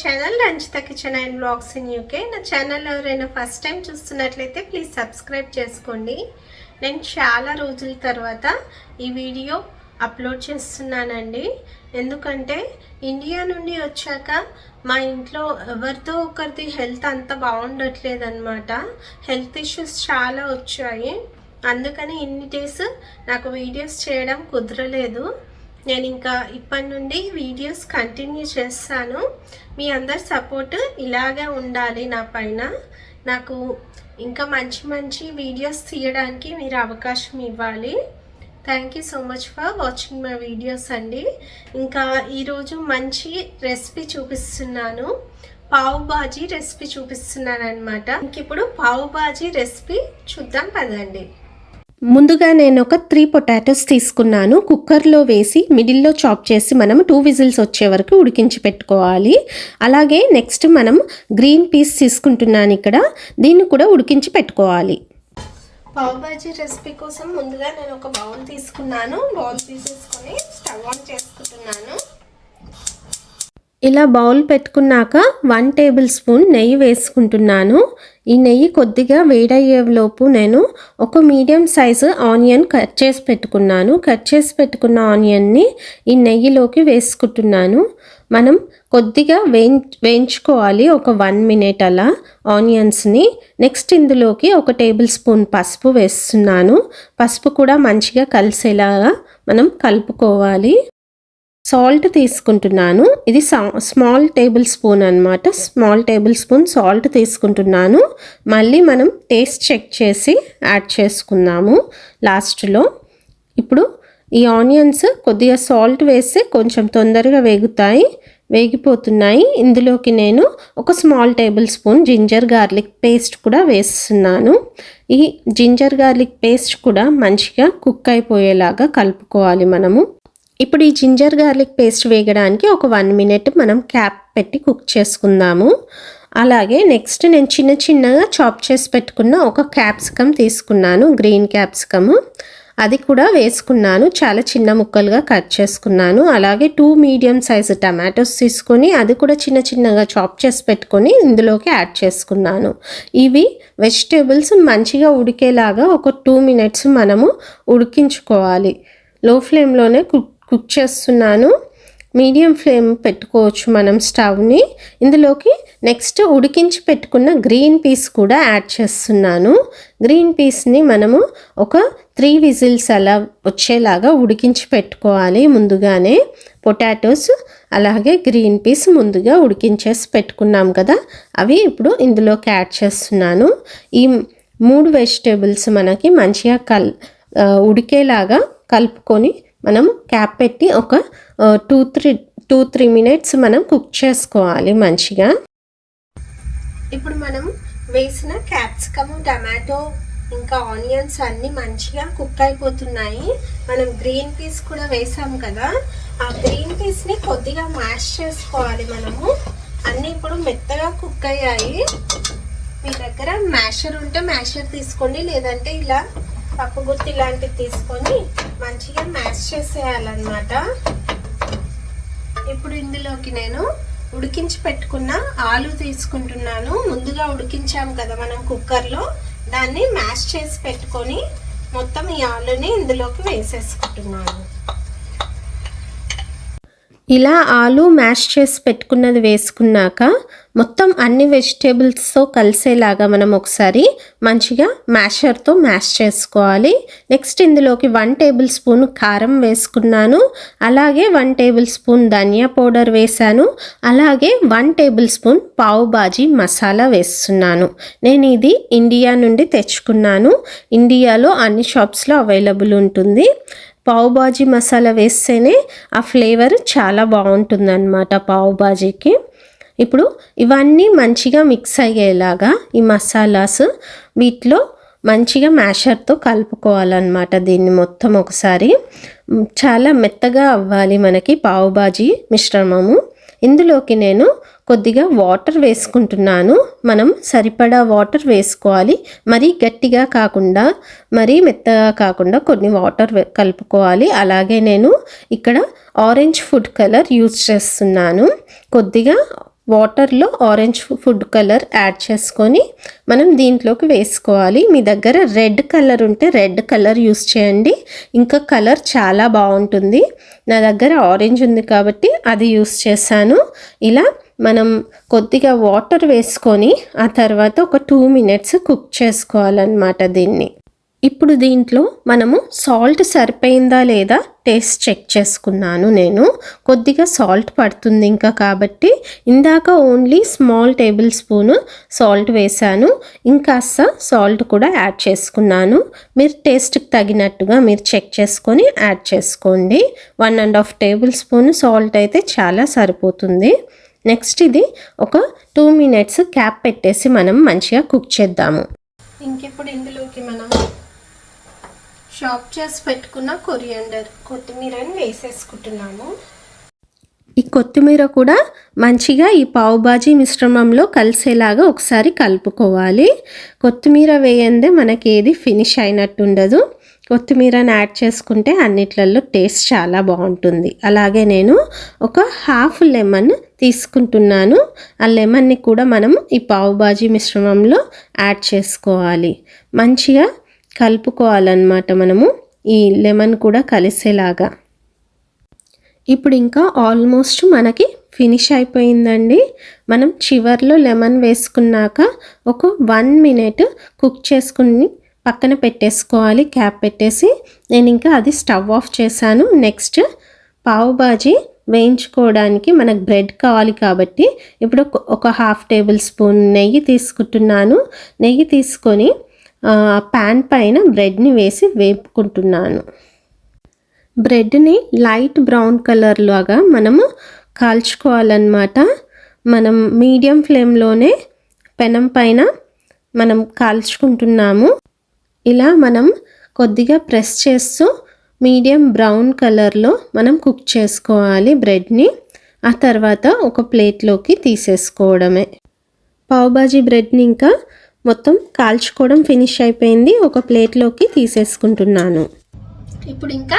Channel Ranjitha kitchen and vlogs in UK నా channel ఎవరైనా first time చూస్తున్నట్లయితే please subscribe చేసుకోండి. నేను చాలా రోజుల తర్వాత ఈ వీడియో అప్లోడ్ చేస్తున్నానండి. ఎందుకంటే ఇండియా నుండి వచ్చాక మా ఇంట్లో ఎవరితో ఒకరిది హెల్త్ అంత బాగుండట్లేదు అనమాట హెల్త్ ఇష్యూస్ చాలా వచ్చాయి. అందుకని ఇన్ని డేస్ నాకు వీడియోస్ చేయడం కుదరలేదు. నేను ఇంకా ఇప్పటి నుండి వీడియోస్ కంటిన్యూ చేస్తాను. మీ అందరి సపోర్ట్ ఇలాగే ఉండాలి నా పైన. నాకు ఇంకా మంచి మంచి వీడియోస్ తీయడానికి మీరు అవకాశం ఇవ్వాలి. Thank you so much for watching my videos అండి. ఇంకా ఈరోజు మంచి రెసిపీ చూపిస్తున్నాను. పావు బాజీ రెసిపీ చూపిస్తున్నాను అనమాట ఇంక ఇప్పుడు పావు బాజీ రెసిపీ చూద్దాం పదండి. ముందుగా నేను ఒక త్రీ పొటాటోస్ తీసుకున్నాను. కుక్కర్లో వేసి మిడిల్లో చాప్ చేసి మనం టూ విజిల్స్ వచ్చే వరకు ఉడికించి పెట్టుకోవాలి. అలాగే నెక్స్ట్ మనం గ్రీన్ పీస్ తీసుకుంటున్నాను ఇక్కడ. దీన్ని కూడా ఉడికించి పెట్టుకోవాలి. పావు బాజీ రెసిపీ కోసం ముందుగా నేను ఒక బౌల్ తీసుకున్నాను. బౌల్ తీసేసుకొని స్టవ్ ఆన్ చేసుకుంటున్నాను. ఇలా బౌల్ పెట్టుకున్నాక వన్ టేబుల్ స్పూన్ నెయ్యి వేసుకుంటున్నాను. ఈ నెయ్యి కొద్దిగా వేడయ్యేలోపు నేను ఒక మీడియం సైజు ఆనియన్ కట్ చేసి పెట్టుకున్నాను. కట్ చేసి పెట్టుకున్న ఆనియన్ని ఈ నెయ్యిలోకి వేసుకుంటున్నాను. మనం కొద్దిగా వేయి వేయించుకోవాలి ఒక వన్ మినిట్ అలా ఆనియన్స్ని. నెక్స్ట్ ఇందులోకి ఒక టేబుల్ స్పూన్ పసుపు వేస్తున్నాను. పసుపు కూడా మంచిగా కలిసేలాగా మనం కలుపుకోవాలి. సాల్ట్ తీసుకుంటున్నాను. ఇది స్మాల్ టేబుల్ స్పూన్ అనమాట స్మాల్ టేబుల్ స్పూన్ సాల్ట్ తీసుకుంటున్నాను. మళ్ళీ మనం టేస్ట్ చెక్ చేసి యాడ్ చేసుకుందాము లాస్ట్లో. ఇప్పుడు ఈ ఆనియన్స్ కొద్దిగా సాల్ట్ వేస్తే కొంచెం తొందరగా వేగుతాయి. వేగిపోతున్నాయి. ఇందులోకి నేను ఒక small tablespoon ginger garlic paste కూడా వేస్తున్నాను. ఈ జింజర్ గార్లిక్ పేస్ట్ కూడా మంచిగా కుక్ అయిపోయేలాగా కలుపుకోవాలి మనము. ఇప్పుడు ఈ జింజర్ గార్లిక్ పేస్ట్ వేయడానికి ఒక వన్ మినిట్ మనం క్యాప్ పెట్టి కుక్ చేసుకుందాము. అలాగే నెక్స్ట్ నేను చిన్న చిన్నగా చాప్ చేసి పెట్టుకున్న ఒక క్యాప్సికమ్ తీసుకున్నాను గ్రీన్ క్యాప్సికమ్. అది కూడా వేసుకున్నాను చాలా చిన్న ముక్కలుగా కట్ చేసుకున్నాను. అలాగే టూ మీడియం సైజు టమాటోస్ తీసుకొని అది కూడా చిన్న చిన్నగా చాప్ చేసి పెట్టుకొని ఇందులోకి యాడ్ చేసుకున్నాను. ఇవి వెజిటేబుల్స్ మంచిగా ఉడికేలాగా ఒక టూ మినిట్స్ మనము ఉడికించుకోవాలి. లో ఫ్లేమ్లోనే కుక్ కుక్ చేస్తున్నాను. మీడియం ఫ్లేమ్ పెట్టుకోవచ్చు మనం స్టవ్ని. ఇందులోకి నెక్స్ట్ ఉడికించి పెట్టుకున్న గ్రీన్ పీస్ కూడా యాడ్ చేస్తున్నాను. గ్రీన్ పీస్ని మనము ఒక త్రీ విజిల్స్ అలా వచ్చేలాగా ఉడికించి పెట్టుకోవాలి ముందుగానే. పొటాటోస్ అలాగే గ్రీన్ పీస్ ముందుగా ఉడికించేసి పెట్టుకున్నాం కదా. అవి ఇప్పుడు ఇందులోకి యాడ్ చేస్తున్నాను. ఈ మూడు వెజిటేబుల్స్ మనకి మంచిగా కల్ ఉడికేలాగా కలుపుకొని మనం క్యాప్ పెట్టి ఒక two three two three minutes మనం కుక్ చేసుకోవాలి మంచిగా. ఇప్పుడు మనం వేసిన క్యాప్సికమ్ టమాటో ఇంకా ఆనియన్స్ అన్నీ మంచిగా కుక్ అయిపోతున్నాయి. మనం గ్రీన్ పీస్ కూడా వేసాం కదా. ఆ గ్రీన్ పీస్ని కొద్దిగా మ్యాష్ చేసుకోవాలి మనము. అన్నీ ఇప్పుడు మెత్తగా కుక్ అయ్యాయి. మీ దగ్గర మ్యాషర్ ఉంటే మ్యాషర్ తీసుకోండి లేదంటే ఇలా పప్పు గుత్తి ఇలాంటివి తీసుకొని మంచిగా మ్యాష్ చేసేయాలన్నమాట. ఇప్పుడు ఇందులోకి నేను ఉడికించి పెట్టుకున్న ఆలు తీసుకుంటున్నాను. ముందుగా ఉడికించాం కదా మనం కుక్కర్లో. దాన్ని మ్యాష్ చేసి పెట్టుకొని మొత్తం ఈ ఆలుని ఇందులోకి వేసేసుకుంటున్నాను. ఇలా ఆలు మ్యాష్ చేసి పెట్టుకున్నది వేసుకున్నాక మొత్తం అన్ని వెజిటేబుల్స్తో కలిసేలాగా మనం ఒకసారి మంచిగా మ్యాషర్తో మ్యాష్ చేసుకోవాలి. నెక్స్ట్ ఇందులోకి వన్ టేబుల్ స్పూన్ కారం వేసుకున్నాను. అలాగే వన్ టేబుల్ స్పూన్ ధనియా పౌడర్ వేశాను. అలాగే వన్ టేబుల్ స్పూన్ పావు బాజీ మసాలా వేస్తున్నాను. నేను ఇది ఇండియా నుండి తెచ్చుకున్నాను. ఇండియాలో అన్ని షాప్స్లో అవైలబుల్ ఉంటుంది. పావుబాజీ మసాలా వేస్తేనే ఆ ఫ్లేవర్ చాలా బాగుంటుందన్నమాట పావుబాజీకి. ఇప్పుడు ఇవన్నీ మంచిగా మిక్స్ అయ్యేలాగా ఈ మసాలాస్ వీటిలో మంచిగా మ్యాషర్తో కలుపుకోవాలన్నమాట దీన్ని మొత్తం ఒకసారి. చాలా మెత్తగా అవ్వాలి మనకి పావుబాజీ మిశ్రమము. ఇందులోకి నేను కొద్దిగా వాటర్ వేసుకుంటున్నాను. మనం సరిపడా వాటర్ వేసుకోవాలి. మరీ గట్టిగా కాకుండా మరీ మెత్తగా కాకుండా కొన్ని వాటర్ కలుపుకోవాలి. అలాగే నేను ఇక్కడ ఆరెంజ్ ఫుడ్ కలర్ యూజ్ చేస్తున్నాను. కొద్దిగా వాటర్లో ఆరెంజ్ ఫుడ్ కలర్ యాడ్ చేసుకొని మనం దీంట్లోకి వేసుకోవాలి. మీ దగ్గర రెడ్ కలర్ ఉంటే రెడ్ కలర్ యూస్ చేయండి. ఇంకా కలర్ చాలా బాగుంటుంది. నా దగ్గర ఆరెంజ్ ఉంది కాబట్టి అది యూస్ చేశాను. ఇలా మనం కొద్దిగా వాటర్ వేసుకొని ఆ తర్వాత ఒక టూ మినిట్స్ కుక్ చేసుకోవాలన్నమాట దీన్ని. ఇప్పుడు దీంట్లో మనము సాల్ట్ సరిపోయిందా లేదా టేస్ట్ చెక్ చేసుకున్నాను నేను. కొద్దిగా సాల్ట్ పడుతుంది ఇంకా కాబట్టి ఇందాక only small tablespoon salt వేశాను. ఇంకాస్త సాల్ట్ కూడా యాడ్ చేసుకున్నాను. మీరు టేస్ట్కి తగినట్టుగా మీరు చెక్ చేసుకొని యాడ్ చేసుకోండి. One and half tablespoon salt అయితే చాలా సరిపోతుంది. నెక్స్ట్ ఇది ఒక టూ మినిట్స్ క్యాప్ పెట్టేసి మనం మంచిగా కుక్ చేద్దాము. ఇంక ఇప్పుడు ఇందులోకి మనం షాప్ చేసి పెట్టుకున్న కొరియండర్ కొత్తిమీరని వేసేసుకుంటున్నాము. ఈ కొత్తిమీర కూడా మంచిగా ఈ పావు బాజీ మిశ్రమంలో కలిసేలాగా ఒకసారి కలుపుకోవాలి. కొత్తిమీర వేయందే మనకి ఏది ఫినిష్ అయినట్టు ఉండదు. కొత్తిమీరని యాడ్ చేసుకుంటే అన్నిట్లలో టేస్ట్ చాలా బాగుంటుంది. అలాగే నేను ఒక హాఫ్ లెమన్ తీసుకుంటున్నాను. ఆ లెమన్ని కూడా మనం ఈ పావు బాజీ మిశ్రమంలో యాడ్ చేసుకోవాలి. మంచిగా కలుపుకోవాలన్నమాట మనము ఈ లెమన్ కూడా కలిసేలాగా. ఇప్పుడు ఇంకా ఆల్మోస్ట్ మనకి ఫినిష్ అయిపోయిందండి. మనం చివర్లో లెమన్ వేసుకున్నాక ఒక వన్ మినిట్ కుక్ చేసుకుని పక్కన పెట్టేసుకోవాలి క్యాప్ పెట్టేసి. నేను ఇంకా అది స్టవ్ ఆఫ్ చేశాను. నెక్స్ట్ పావు బాజీ వేయించుకోవడానికి మనకు బ్రెడ్ కావాలి కాబట్టి ఇప్పుడు ఒక- హాఫ్ టేబుల్ స్పూన్ నెయ్యి తీసుకుంటున్నాను. నెయ్యి తీసుకొని ప్యాన్ పైన బ్రెడ్ని వేసి వేపుకుంటున్నాను. బ్రెడ్ని లైట్ బ్రౌన్ కలర్ లాగా మనము కాల్చుకోవాలన్నమాట. మనం మీడియం ఫ్లేమ్లోనే పెనం పైన మనం కాల్చుకుంటున్నాము. ఇలా మనం కొద్దిగా ప్రెస్ చేస్తూ మీడియం బ్రౌన్ కలర్లో మనం కుక్ చేసుకోవాలి బ్రెడ్ని. ఆ తర్వాత ఒక ప్లేట్లోకి తీసేసుకోవడమే. పావుబాజీ బ్రెడ్ని ఇంకా మొత్తం కాల్చుకోవడం ఫినిష్ అయిపోయింది. ఒక ప్లేట్లోకి తీసేసుకుంటున్నాను. ఇప్పుడు ఇంకా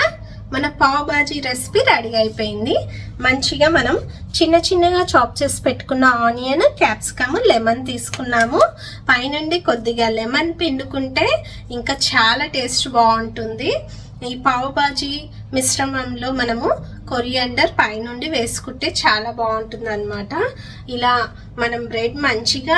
మన పావ్ బాజీ రెసిపీ రెడీ అయిపోయింది. మంచిగా మనం చిన్న చిన్నగా చాప్ చేసి పెట్టుకున్న ఆనియన్ క్యాప్సికమ్ లెమన్ తీసుకున్నాము. పైనుండి కొద్దిగా లెమన్ పిండుకుంటే ఇంకా చాలా టేస్ట్ బాగుంటుంది. ఈ పావు బాజీ మిశ్రమంలో మనము కొరియండర్ పైనుండి వేసుకుంటే చాలా బాగుంటుంది అనమాట ఇలా మనం బ్రెడ్ మంచిగా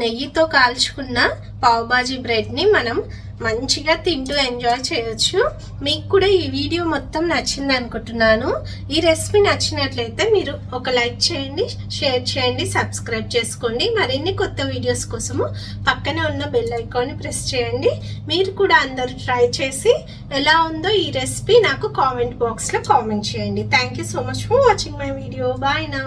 నెయ్యితో కాల్చుకున్న పావుబాజీ బ్రెడ్ని మనం మంచిగా తింటూ ఎంజాయ్ చేయొచ్చు. మీకు కూడా ఈ వీడియో మొత్తం నచ్చింది అనుకుంటున్నాను. ఈ రెసిపీ నచ్చినట్లయితే మీరు ఒక లైక్ చేయండి షేర్ చేయండి సబ్స్క్రైబ్ చేసుకోండి. మరిన్ని కొత్త వీడియోస్ కోసము పక్కనే ఉన్న బెల్ ఐకాన్ని ప్రెస్ చేయండి. మీరు కూడా అందరూ ట్రై చేసి ఎలా ఉందో ఈ రెసిపీ నాకు కామెంట్ బాక్స్లో కామెంట్ చేయండి. Thank you so much for watching my video. Bye now.